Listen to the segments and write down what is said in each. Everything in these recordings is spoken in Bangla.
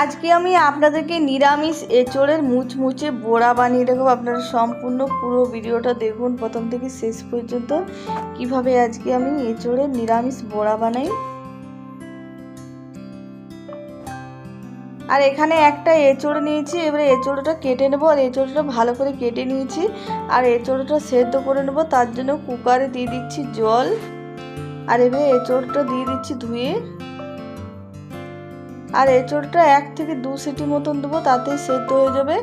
আজকে আমি আপনাদেরকে নিরামিষ এঁচড়ের মুচমুচে বড়া বানিয়ে দেখাবো। আপনারা সম্পূর্ণ পুরো ভিডিওটা দেখুন প্রথম থেকে শেষ পর্যন্ত। কীভাবে আজকে আমি এঁচড়ের নিরামিষ বড়া বানাই। আর এখানে একটা এঁচড় নিয়েছি, এবারে এঁচড়টা কেটে নেব। আর এঁচড়টা ভালো করে কেটে নিয়েছি। আর এঁচড়টা সেদ্ধ করে নেব, তার জন্য কুকারে দিয়ে দিচ্ছি জল। আর এবারে এঁচড়টা দিয়ে দিচ্ছি ধুয়ে। আর এঁচড়টা এক থেকে দু সিটি মতন দেবো, তাতেই সেদ্ধ হয়ে যাবে।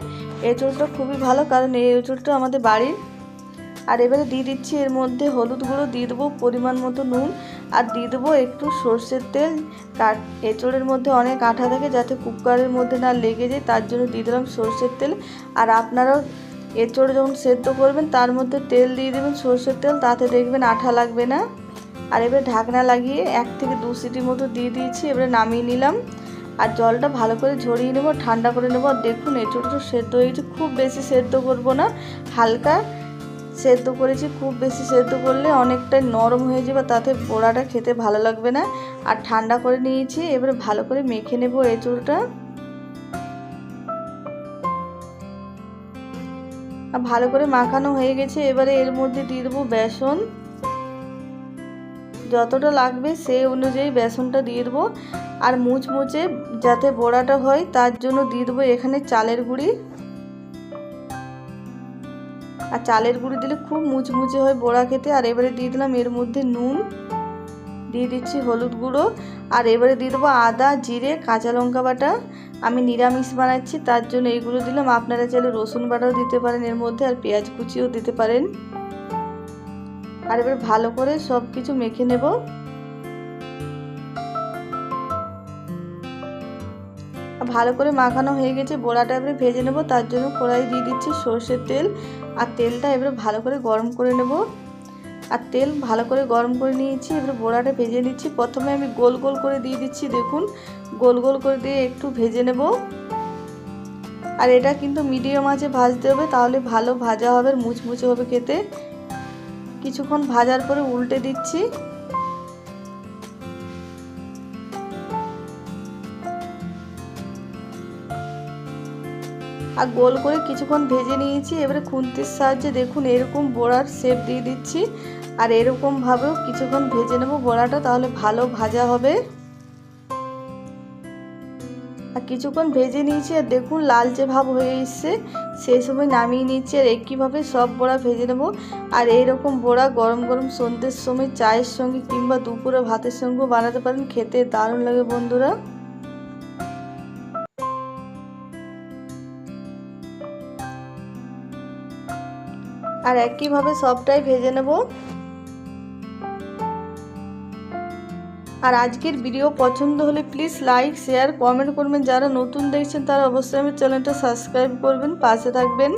এঁচড়টা খুবই ভালো, কারণ এই এঁচড়টা আমাদের বাড়ির। আর এবারে দিয়ে দিচ্ছি এর মধ্যে হলুদ গুঁড়ো, দিয়ে দেবো পরিমাণ মতো নুন, আর দিয়ে দেবো একটু সর্ষের তেল। কাট এঁচড়ের মধ্যে অনেক আঠা থাকে যাতে কুকারের মধ্যে না লেগে যায়, তার জন্য দিয়ে দিলাম সর্ষের তেল। আর আপনারাও এঁচড় যখন সেদ্ধ করবেন, তার মধ্যে তেল দিয়ে দেবেন সর্ষের তেল, তাতে দেখবেন আঠা লাগবে না। আর এবারে ঢাকনা লাগিয়ে এক থেকে দু সিটি মতো দিয়ে দিয়েছি, এবারে নামিয়ে নিলাম। আর জলটা ভালো করে ঝরিয়ে নেব, ঠান্ডা করে নেব। আর দেখুন এঁচোড়টা সেদ্ধ হয়েছে খুব বেশি সেদ্ধ করব না। হালকা সেদ্ধ করেছি, খুব বেশি সেদ্ধ করলে অনেকটাই নরম হয়ে যাবে, তাতে বড়াটা খেতে ভালো লাগবে না। আর ঠান্ডা করে নিয়েছি, এবারে ভালো করে মেখে নেব আর ভালো করে মাখানো হয়ে গেছে, এবারে এর মধ্যে দিয়ে দেবো বেসন। যতটা লাগবে সেই অনুযায়ী বেসনটা দিয়ে দেবো। আর মুচমুচে যাতে বড়াটা হয়, তার জন্য দিয়ে দেবো এখানে চালের গুঁড়ি। আর চালের গুঁড়ি দিলে খুব মুচমুচে হয় বড়া খেতে। আর এবারে দিয়ে দিলাম এর মধ্যে নুন, দিয়ে দিচ্ছি হলুদ গুঁড়ো। আর এবারে দিয়ে দেবো আদা, জিরে, কাঁচা লঙ্কা বাটা। আমি নিরামিষ বানাচ্ছি, তার জন্য এইগুলো দিলাম। আপনারা চাইলে রসুন বাটাও দিতে পারেন এর মধ্যে, আর পেঁয়াজ কুচিও দিতে পারেন। আর এবার ভালো করে সব কিছু মেখে নেব। ভালো করে মাখানো হয়ে গেছে, বড়াটা এবারে ভেজে নেব, তার জন্য কড়াই দিয়ে দিচ্ছি সর্ষের তেল। আর তেলটা এবারে ভালো করে গরম করে নেব। আর তেল ভালো করে গরম করে নিয়েছি, এবারে বড়াটা ভেজে নিচ্ছি। প্রথমে আমি গোল গোল করে দিয়ে দিচ্ছি, দেখুন, গোল গোল করে দিয়ে একটু ভেজে নেব। আর এটা কিন্তু মিডিয়াম আঁচে ভাজতে হবে, তাহলে ভালো ভাজা হবে, মুচমুচে হবে খেতে। কিছুক্ষণ ভাজার পরে উল্টে দিচ্ছি। আর গোল করে কিছুক্ষণ ভেজে নিয়েছি। এবারে খুন্তির সাহায্যে দেখুন এরকম বড়ার শেপ দিয়ে দিচ্ছি। আর এরকমভাবেও কিছুক্ষণ ভেজে নেব বড়াটা, তাহলে ভালো ভাজা হবে। আর কিছুক্ষণ ভেজে নিয়েছি আর দেখুন লালচে ভাব হয়ে এসছে, সেই সময় নামিয়ে নিচ্ছি আর একইভাবে সব বড়া ভেজে নেব। আর এইরকম বড়া গরম গরম সন্ধ্যের সময় চায়ের সঙ্গে কিংবা দুপুরে ভাতের সঙ্গেও বানাতে পারেন, খেতে দারুণ লাগে বন্ধুরা। আর একইভাবে সবটাই ভেজে নেব। আর আজকের ভিডিও পছন্দ হলে প্লিজ লাইক শেয়ার কমেন্ট করবেন। যারা নতুন দেখছেন, তারা অবশ্যই আমার চ্যানেলটা সাবস্ক্রাইব করবেন, পাশে থাকবেন।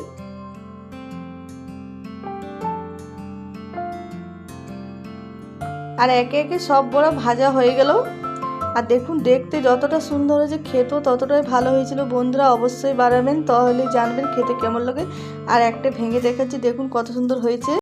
আর একে একে সব বড় ভাজা হয়ে গেল। আর দেখুন, দেখতে যতটা সুন্দর হয়েছে, খেতেও ততটাই ভালো হয়েছিল। বন্ধুরা, অবশ্যই বাড়াবেন, তাহলে জানবেন খেতে কেমন লাগে। আর একটা ভেঙে দেখাচ্ছি, দেখুন কত সুন্দর হয়েছে।